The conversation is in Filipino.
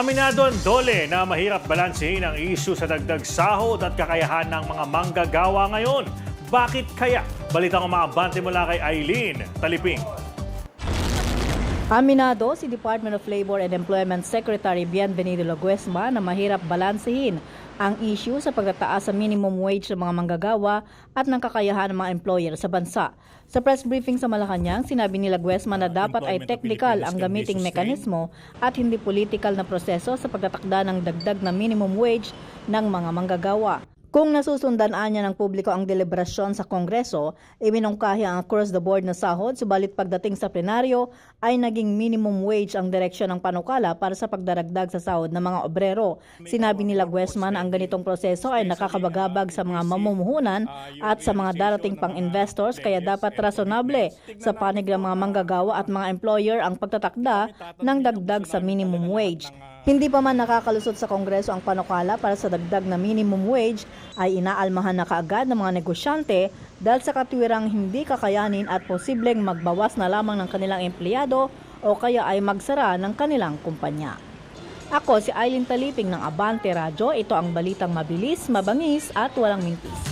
Aminado ang Dole na mahirap balansehin ang isyu sa dagdag sahod at kakayahan ng mga manggagawa ngayon. Bakit kaya? Balitang umaabante mula kay Eileen Taliping. Aminado si Department of Labor and Employment Secretary Bienvenido Laguesma na mahirap balansehin ang issue sa pagtataas sa minimum wage ng mga manggagawa at ng kakayahan ng mga employer sa bansa. Sa press briefing sa Malacanang, sinabi ni Laguesma na dapat ay technical ang gamiting mekanismo at hindi political na proseso sa pagtatakda ng dagdag na minimum wage ng mga manggagawa. Kung nasusundan niya ng publiko ang deliberasyon sa Kongreso, iminungkahi ang across-the-board na sahod, subalit pagdating sa plenaryo ay naging minimum wage ang direksyon ng panukala para sa pagdaragdag sa sahod ng mga obrero. Sinabi ni Laguesma na ang ganitong proseso ay nakakabagabag sa mga mamumuhunan at sa mga darating pang investors kaya dapat rasonable sa panig ng mga manggagawa at mga employer ang pagtatakda ng dagdag sa minimum wage. Hindi pa man nakakalusot sa Kongreso ang panukala para sa dagdag na minimum wage ay inaalmahan na kaagad ng mga negosyante dahil sa katwirang hindi kakayanin at posibleng magbawas na lamang ng kanilang empleyado o kaya ay magsara ng kanilang kumpanya. Ako si Aileen Taliping ng Abante Radyo. Ito ang balitang mabilis, mabangis at walang mintis.